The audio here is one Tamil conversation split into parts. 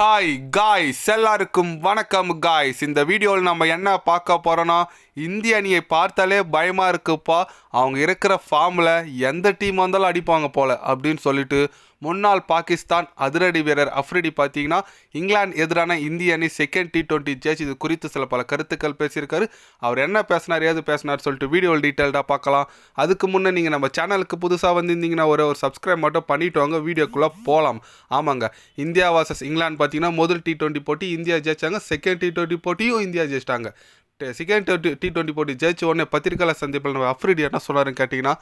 ஹாய் காய்ஸ் எல்லாருக்கும் வணக்கம் காய்ஸ் இந்த வீடியோவில் நம்ம என்ன பார்க்க போகிறோன்னா இந்திய அணியை பார்த்தாலே பயமாக இருக்குப்பா. அவங்க இருக்கிற ஃபார்மில் எந்த டீம் வந்தாலும் அடிப்பாங்க போல அப்படின்னு சொல்லிட்டு முன்னாள் பாகிஸ்தான் அதிரடி வீரர் அஃப்ரிடி பார்த்தீங்கன்னா இங்கிலாந்து எதிரான இந்திய அணி செகண்ட் டி டுவெண்ட்டி ஜேச் இது குறித்து சில பல கருத்துக்கள் பேசியிருக்காரு. அவர் என்ன பேசினார் ஏது பேசினார் சொல்லிட்டு வீடியோவில் டீட்டெயில்டாக பார்க்கலாம். அதுக்கு முன்னே நீங்கள் நம்ம சேனலுக்கு புதுசாக வந்திருந்தீங்கன்னா ஒரே ஒரு சப்ஸ்கிரைப் மட்டும் பண்ணிட்டு வாங்க. வீடியோக்குள்ளே போகலாம் ஆமாங்க. இந்தியா வர்சஸ் இங்கிலாந்து பார்த்தீங்கன்னா முதல் டி டுவெண்ட்டி போட்டி இந்தியா ஜெயிச்சாங்க. செகண்ட் டி டுவெண்ட்டி போட்டியும் இந்தியா ஜெயிச்சிட்டாங்க. செகண்ட் டி டுவெண்ட்டி போட்டி ஜெயிச்ச உடனே பத்திரிகையாளர் சந்திப்பில் நம்ம அஃப்ரிடி என்ன சொல்கிறாருன்னு கேட்டிங்கன்னா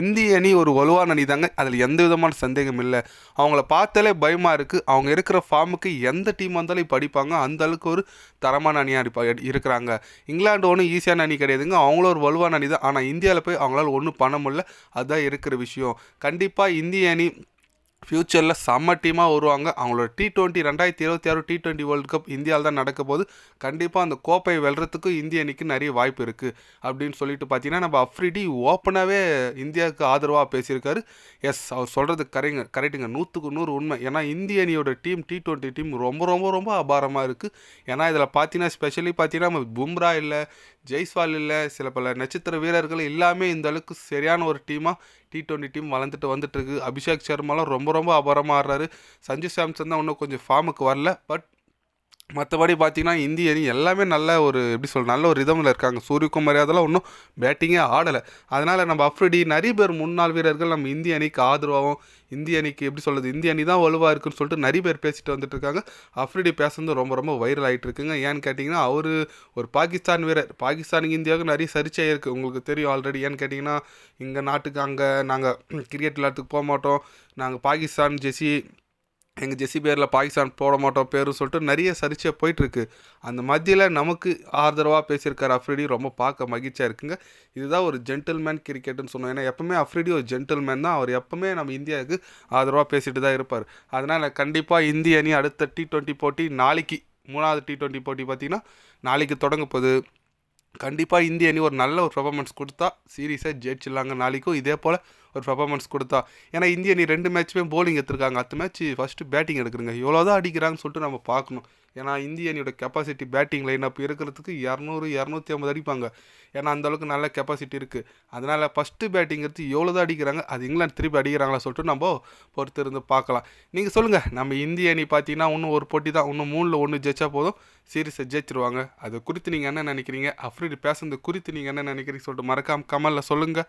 இந்திய அணி ஒரு வலுவான அணி தாங்க. அதில் எந்த விதமான சந்தேகம் இல்லை. அவங்கள பார்த்தாலே பயமாக இருக்குது அவங்க இருக்கிற ஃபார்முக்கு எந்த டீம் வந்தாலும் இப்போ அடிப்பாங்க. அந்த அளவுக்கு ஒரு தரமான அணியாக அடிப்பா இருக்கிறாங்க. இங்கிலாந்து ஒன்றும் ஈஸியான அணி கிடையாதுங்க. அவங்களும் ஒரு வலுவான அணி தான். ஆனால் இந்தியாவில் போய் அவங்களால ஒன்றும் பண்ண முடியல. அதுதான் இருக்கிற விஷயம். கண்டிப்பாக இந்திய அணி ஃப்யூச்சரில் செம்ம டீமாக வருவாங்க. அவங்களோட டி டுவெண்ட்டி ரெண்டாயிரத்தி இருபத்தி ஆறு டி டுவெண்ட்டி வேர்ல்டு கப் இந்தியாவில் தான் நடக்க போது கண்டிப்பாக அந்த கோப்பை வெல்றதுக்கு இந்திய அணிக்கு நிறைய வாய்ப்பு இருக்குது அப்படின்னு சொல்லிட்டு பார்த்தீங்கன்னா நம்ம அஃப்ரிடி ஓப்பனாகவே இந்தியாவுக்கு ஆதரவாக பேசியிருக்காரு. எஸ் அவர் சொல்கிறது கரைங்க கரெக்டுங்க நூற்றுக்கு நூறு உண்மை. ஏன்னா இந்திய அணியோட டீம் டி டுவெண்ட்டி டீம் ரொம்ப ரொம்ப ரொம்ப அபாரமாக இருக்குது ஏன்னா இதில் பார்த்தீங்கன்னா ஸ்பெஷலி பார்த்தீங்கன்னா நம்ம பும்ரா இல்லை ஜெய்ஸ்வால் இல்லை சில பல நட்சத்திர வீரர்கள் எல்லாமே இந்த அளவுக்கு சரியான ஒரு டீமாக டி டுவெண்ட்டி டீம் வளர்ந்துட்டு வந்துட்டுருக்கு அபிஷேக் சர்மாலாம் ரொம்ப ரொம்ப அபாரமாக ஆடுறாரு. சஞ்சு சாம்சன் தான் இன்னும் கொஞ்சம் ஃபார்முக்கு வரல. பட் மற்றபடி பார்த்தீங்கன்னா இந்திய அணி எல்லாமே நல்ல ஒரு எப்படி சொல்ல நல்ல ஒரு ரிதமில் இருக்காங்க. சூரியகுமார் அதெல்லாம் ஒன்றும் பேட்டிங்கே ஆடலை. அதனால் நம்ம அஃப்ரிடி நிறைய பேர் முன்னாள் வீரர்கள் நம்ம இந்திய அணிக்கு ஆதரவாகவும் இந்திய அணிக்கு எப்படி சொல்கிறது இந்திய அணி தான் வலுவாக இருக்குன்னு சொல்லிட்டு நிறைய பேர் பேசிட்டு வந்துட்டு இருக்காங்க. அஃப்ரிடி பேசுறது ரொம்ப ரொம்ப வைரல் ஆகிட்டு இருக்குங்க. ஏன்னு கேட்டிங்கன்னா அவர் ஒரு பாகிஸ்தான் வீரர். பாகிஸ்தானுக்கு இந்தியாவுக்கு நிறைய சர்ச்சை இருக்குது உங்களுக்கு தெரியும் ஆல்ரெடி ஏன்னு கேட்டிங்கன்னா இங்கே நாட்டுக்கு அங்கே நாங்கள் கிரிக்கெட் விளையாட்டுக்கு போக மாட்டோம். நாங்கள் பாகிஸ்தான் ஜெர்சி எங்கள் ஜெசி பேரில் பாகிஸ்தான் போட மாட்டோம் பேரும் சொல்லிட்டு நிறைய சர்ச்சை போயிட்டுருக்கு. அந்த மத்தியில் நமக்கு ஆதரவாக பேசியிருக்கார் அஃப்ரிடி. ரொம்ப பார்க்க மகிழ்ச்சியாக இருக்குங்க. இதுதான் ஒரு ஜென்டில்மேன் கிரிக்கெட்டுன்னு சொன்னோம். ஏன்னா எப்பவுமே அஃப்ரிடி ஒரு ஜென்டில்மேன் தான். அவர் எப்பவுமே நம்ம இந்தியாவுக்கு ஆதரவாக பேசிட்டு தான் இருப்பார். அதனால் கண்டிப்பாக இந்திய அணி அடுத்த டி டுவெண்ட்டி போட்டி நாளைக்கு மூணாவது டி டுவெண்ட்டி போட்டி பார்த்திங்கன்னா நாளைக்கு தொடங்க போகுது. கண்டிப்பாக இந்திய அணி ஒரு நல்ல ஒரு பர்ஃபார்மன்ஸ் கொடுத்தா சீரீஸை ஜெயிச்சிடலாங்க. நாளைக்கும் இதே போல் ஒரு பெர்ஃபார்மன்ஸ் கொடுத்தா. ஏன்னா இந்திய அணி ரெண்டு மேட்ச்சுமே போலிங் எடுத்திருக்காங்க. அத்த மேட்ச் ஃபஸ்ட்டு பேட்டிங் எடுக்கிறங்க. எவ்வளோ தான் அடிக்கிறாங்கன்னு சொல்லிட்டு நம்ம பார்க்கணும். ஏன்னா இந்திய அணியோட கெப்பாசிட்டி பேட்டிங் லைன் அப் இருக்கிறதுக்கு இரநூறு இரநூத்தி ஐம்பது அடிப்பாங்க. ஏன்னா அந்தளவுக்கு நல்ல கெப்பாசிட்டி இருக்குது அதனால் ஃபஸ்ட்டு பேட்டிங் எடுத்து எவ்வளோ தான் அடிக்கிறாங்க அது இங்கிலாந்து திருப்பி அடிக்கிறாங்களா சொல்லிட்டு நம்ம பொறுத்து இருந்து பார்க்கலாம். நீங்கள் சொல்லுங்கள் நம்ம இந்திய அணி பார்த்தீங்கன்னா இன்னும் ஒரு போட்டி தான். இன்னும் மூணில் ஒன்று ஜெயிச்சா போதும். சீரீஸை ஜெயிச்சிருவாங்க. அது குறித்து நீங்கள் என்ன நினைக்கிறீங்க? அஃப்ரீடு பேசுனது குறித்து நீங்கள் என்ன நினைக்கிறீங்க சொல்லிட்டு மறக்காமல் கமலில் சொல்லுங்கள்